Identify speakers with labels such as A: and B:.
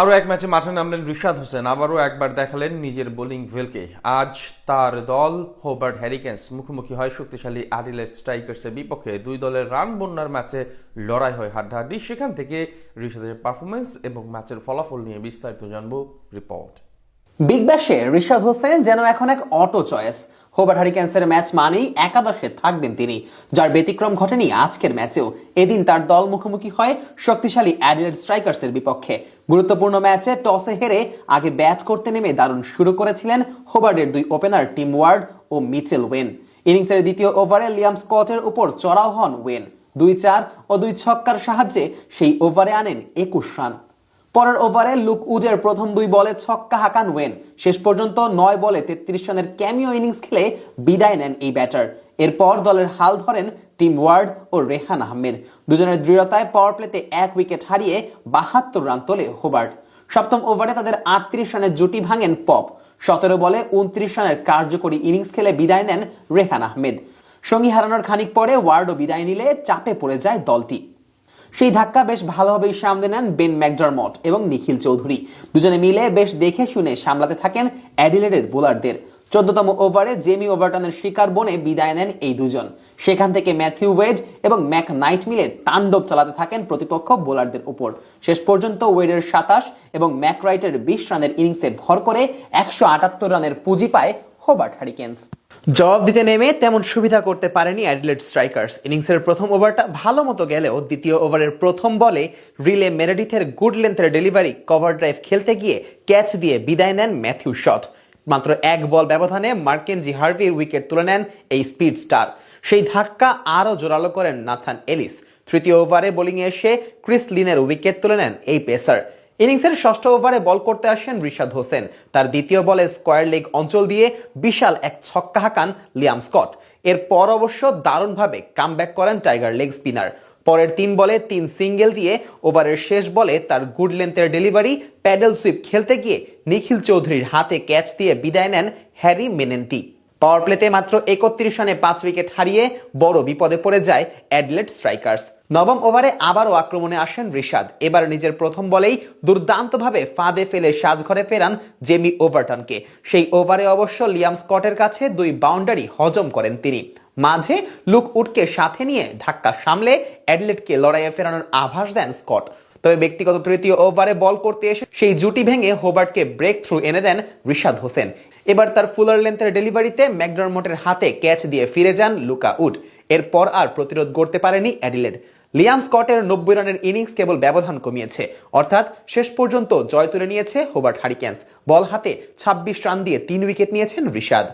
A: আরও এক ম্যাচে মাঠে নামলেন রিশাদ হোসেন, আবারও একবার দেখালেন নিজের বোলিং ভেলকে। আজ তার দল হোবার্ট হ্যারিকেন্স মুখোমুখি হয় শক্তিশালী অ্যাডিলেড স্ট্রাইকার্সের বিপক্ষে। দুই দলের রান বন্যার ম্যাচে লড়াই হয় হাড্ডাহাড্ডি। সেখান থেকে রিশাদের পারফরমেন্স এবং ম্যাচের ফলাফল নিয়ে বিস্তারিত জানব রিপোর্ট।
B: বিগ ব্যাশে রিশাদ হোসেন যেন এখন এক অটো চয়েস। হোবার্ট হারিকেন্সের ম্যাচ মানেই একাদশে থাকবেন তিনি, যার ব্যতিক্রম ঘটেনি আজকের ম্যাচেও। এদিন তার দল মুখোমুখি হয় শক্তিশালী অ্যাডিলেড স্ট্রাইকার্সের বিপক্ষে। গুরুত্বপূর্ণ ম্যাচে টসে হেরে আগে ব্যাট করতে নেমে দারুণ শুরু করেছিলেন হোবার্টের দুই ওপেনার টিম ওয়ার্ড ও মিচেল ওয়েন। ইনিংসের দ্বিতীয় ওভারে লিয়াম স্কটের উপর চড়াও হন ওয়েন। দুই চার ও দুই ছক্কার সাহায্যে সেই ওভারে আনেন একুশ রান। পরের ওভারে লুক উডের প্রথম দুই বলে ছক্কা হাঁকান ওয়েন। শেষ পর্যন্ত নয় বলে তেত্রিশ রানের ক্যামিও ইনিংস খেলে বিদায় নেন এই ব্যাটার। এরপর দলের হাল ধরেন টিম ওয়ার্ড ও রেহান আহমেদ। দুজনের দৃঢ়তায় পাওয়ার প্লেতে এক উইকেট হারিয়ে বাহাত্তর রান তোলে হোবার্ট। সপ্তম ওভারে তাদের আটত্রিশ রানের জুটি ভাঙেন পপ। সতেরো বলে উনত্রিশ রানের কার্যকরী ইনিংস খেলে বিদায় নেন রেহান আহমেদ। সঙ্গী হারানোর খানিক পরে ওয়ার্ডও বিদায় নিলে চাপে পড়ে যায় দলটি। সেই ধাক্কা বেশ ভালোভাবেই সামলে নেন বেন ম্যাকডারমট এবং নিখিল চৌধুরী। দুজনে মিলে বেশ দেখে শুনে সামলাতে থাকেন অ্যাডিলেডের বোলারদের। চোদ্দতম ওভারে জেমি ওভারটনের শিকার বনে বিদায় নেন এই দুজন। সেখান থেকে ম্যাথিউ ওয়েজ এবং ম্যাক নাইট মিলে তাণ্ডব চালাতে থাকেন প্রতিপক্ষ বোলারদের উপর। শেষ পর্যন্ত ওয়েডের সাতাশ এবং ম্যাক রাইটের বিশ রানের ইনিংসে ভর করে একশো আটাত্তর রানের পুঁজি পায় হোবার্ট হারিকেন্স। জবাব দিতে নেমে তেমন সুবিধা করতে পারেনি অ্যাডিলেড স্ট্রাইকার্স। ইনিংসের প্রথম ওভারটা ভালো মতো গেলেও দ্বিতীয় ওভারের প্রথম বলে রিলে মেরেডিথের গুড লেন্থের ডেলিভারি কভার ড্রাইভ খেলতে গিয়ে ক্যাচ দিয়ে বিদায় নেন ম্যাথিউ শট। মাত্র এক বল ব্যবধানে মার্কেনজি হার্ভির উইকেট তুলে নেন এই স্পিড স্টার। সেই ধাক্কা আরও জোরালো করেন নাথান এলিস। তৃতীয় ওভারে বোলিংয়ে এসে ক্রিস লিনের উইকেট তুলে নেন এই পেসার। ইনিংসের ষষ্ঠ ওভারে বল করতে আসেন রিশাদ হোসেন। তার দ্বিতীয় বলে স্কোয়ার লেগ অঞ্চল দিয়ে বিশাল এক ছক্কা হাঁকান লিয়াম স্কট। এরপর অবশ্য দারুণভাবে কামব্যাক করেন টাইগার লেগ স্পিনার। পরের তিন বলে তিন সিঙ্গেল দিয়ে ওভারের শেষ বলে তার গুড লেন্থের ডেলিভারি প্যাডেল সুইপ খেলতে গিয়ে নিখিল চৌধুরীর হাতে ক্যাচ দিয়ে বিদায় নেন হ্যারি মেনেন্তি। পাওয়ার প্লেতে মাত্র একত্রিশ রানে পাঁচ উইকেট হারিয়ে বড় বিপদে পড়ে যায় অ্যাডলেট স্ট্রাইকার্স। নবম ওভারে আবারও আক্রমণে আসেন রিশাদ। এবার নিজের প্রথম বলেই দুর্দান্তভাবে ফাঁদে ফেলে সাজঘরে ফেরান জেমি ওভারটনকে। সেই ওভারে অবশ্য লিয়াম স্কটের কাছে দুই বাউন্ডারি হজম করেন তিনি। মাঝে লুক উডকে সাথে নিয়ে ধাক্কা সামলে অ্যাডলেটকে লড়াইয়ে ফেরানোর আভাস দেন স্কট। তবে ব্যক্তিগত তৃতীয় ওভারে বল করতে এসে সেই জুটি ভেঙে হোবার্টকে ব্রেক থ্রু এনে দেন রিশাদ হোসেন। এবার তার ফুলার লেন্থের ডেলিভারিতে ম্যাকডারমটের হাতে ক্যাচ দিয়ে ফিরে যান লুকা উড এরপর আর প্রতিরোধ করতে পারেনি অ্যাডিলেড। লিয়াম স্কটের নব্বই রানের ইনিংস কেবল ব্যবধান কমিয়েছে। অর্থাৎ শেষ পর্যন্ত জয় তুলে নিয়েছে হোবার্ট হারিকেন্স। বল হাতে ২৬ রান দিয়ে তিন উইকেট নিয়েছেন রিশাদ।